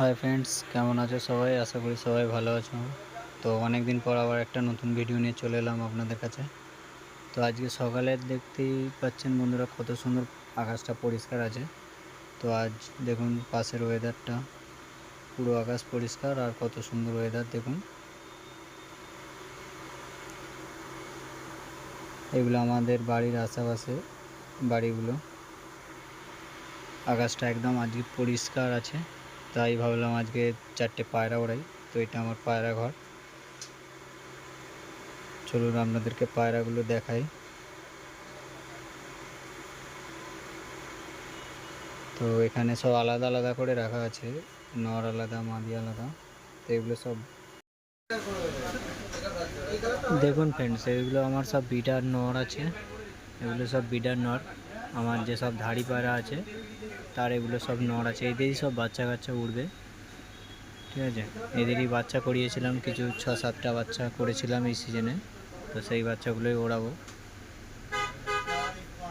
Hi friends কেমন আছো সবাই? আশা করি সবাই ভালো আছো। তো অনেক দিন পর আবার একটা নতুন ভিডিও নিয়ে চলে এলাম আপনাদের কাছে। তো আজকে সকালে দেখতেই পাচ্ছেন বন্ধুরা কত সুন্দর আকাশটা পরিষ্কার আছে। তো আজ দেখুন পাশের ওয়েদারটা পুরো আকাশ পরিষ্কার আর কত সুন্দর ওয়েদার দেখুন। এগুলো আমাদের বাড়ির আশেপাশে বাড়িগুলো। আকাশটা একদম আজকে পরিষ্কার আছে। তাই ভাবলাম আজকে চারটে পায়রা ওড়াই, তো এটা আমার পায়রা ঘর। চলুন আপনাদেরকে পায়রাগুলো দেখাই। তো এখানে সব আলাদা আলাদা করে রাখা আছে, নর আলাদা, মাদি আলাদা, তো এগুলো সব দেখুন ফ্রেন্ডস এগুলো আমার সব বিডার নর আছে, এগুলো সব বিডার নর। আমার যে সব ধাড়ি পায়রা আছে, তার এগুলো সব নর আছে, এদেরই সব বাচ্চা কাচ্চা উঠবে ঠিক আছে? এদেরই বাচ্চা করিয়েছিলাম, কিছু ছ, সাতটা বাচ্চা করেছিলাম এই সিজনে তো সেই বাচ্চাগুলোই ওড়াবো।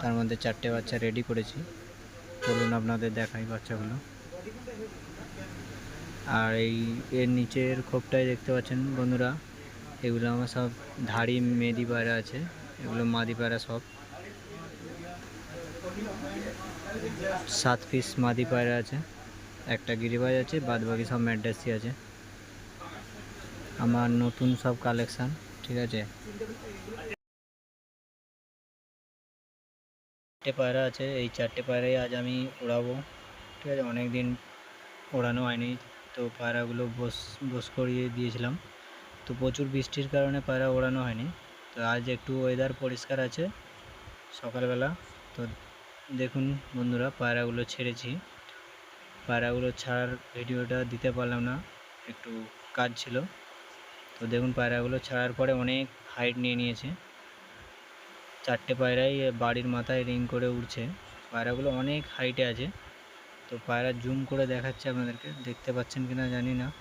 তার মধ্যে চারটে বাচ্চা রেডি করেছি। চলুন আপনাদের দেখাই বাচ্চাগুলো। আর এই এর নিচের খোপটাই দেখতে পাচ্ছেন বন্ধুরা, এগুলো আমার সব ধাড়ি মেদি পায়রা আছে, এগুলো মাদি পায়রা সব। সাত পিস মাদি পায়রা আছে, একটা গিরিবাজ আছে বাদ বাকি সব ম্যাড্রাসি আছে। আমার নতুন সব কালেকশান ঠিক আছে? চারটে পায়রা আছে, এই চারটে পায়রাই আজ আমি ওড়াবো ঠিক আছে? অনেক দিন ওড়ানো হয়নি, তো পায়রাগুলো বস বস করিয়ে দিয়েছিলাম। তো প্রচুর বৃষ্টির কারণে পায়রা ওড়ানো হয়নি, তো আজ একটু ওয়েদার পরিষ্কার আছে, সকালবেলা, তো দেখুন বন্ধুরা, পায়রাগুলো ছেড়েছি। পায়রাগুলো ছাড়ার ভিডিওটা দিতে পারলাম না, একটু কাজ ছিল। তো দেখুন, পায়রাগুলো ছাড়ার পরে অনেক হাইট নিয়ে নিয়েছে। চারটে পায়রাই বাড়ির মাথায় রিং করে উঠছে পায়রাগুলো অনেক হাইটে আছে। তো পায়রা জুম করে দেখাচ্ছে আপনাদেরকে, দেখতে পাচ্ছেন কি না জানি না।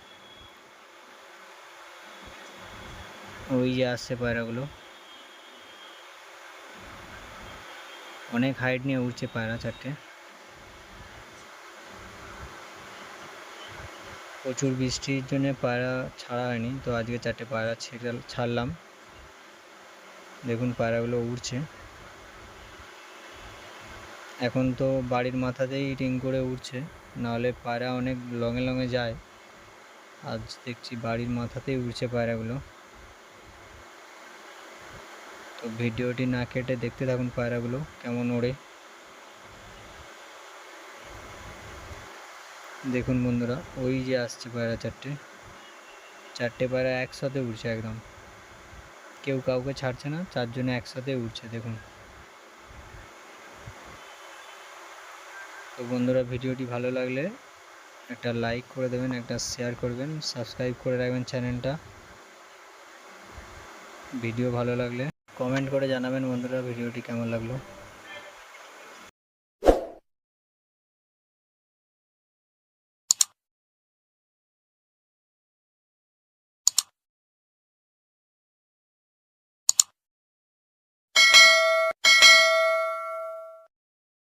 ওই যে আসছে পায়রাগুলো। অনেক হাইট নিয়ে উঠছে পায়রা চারটে। প্রচুর বৃষ্টির জন্য পায়রা ছাড়া হয়নি, তো আজকে চারটে পায়রা ছাড়লাম। দেখুন পায়রাগুলো উড়ছে। এখন তো বাড়ির মাথাতেই রিং করে উঠছে নাহলে পায়রা অনেক লঙে লঙে যায়। আজ দেখছি বাড়ির মাথাতেই উড়ছে পায়রাগুলো। তো ভিডিওটি না কেটে দেখতে থাকুন পায়রাগুলো। কেমন ওড়ে। দেখুন বন্ধুরা, ওই যে আসছে পায়রা চারটে। চারটে পায়রা একসাথে উঠছে একদম। কেউ কাউকে ছাড়ছে না, চারজনে একসাথে উঠছে দেখুন। তো বন্ধুরা, ভিডিওটি ভালো লাগলে একটা লাইক করে দেবেন, একটা শেয়ার করবেন, সাবস্ক্রাইব করে রাখবেন চ্যানেলটা। ভিডিও ভালো লাগলে কমেন্ট করে জানাবেন বন্ধুরা ভিডিওটি কেমন লাগল?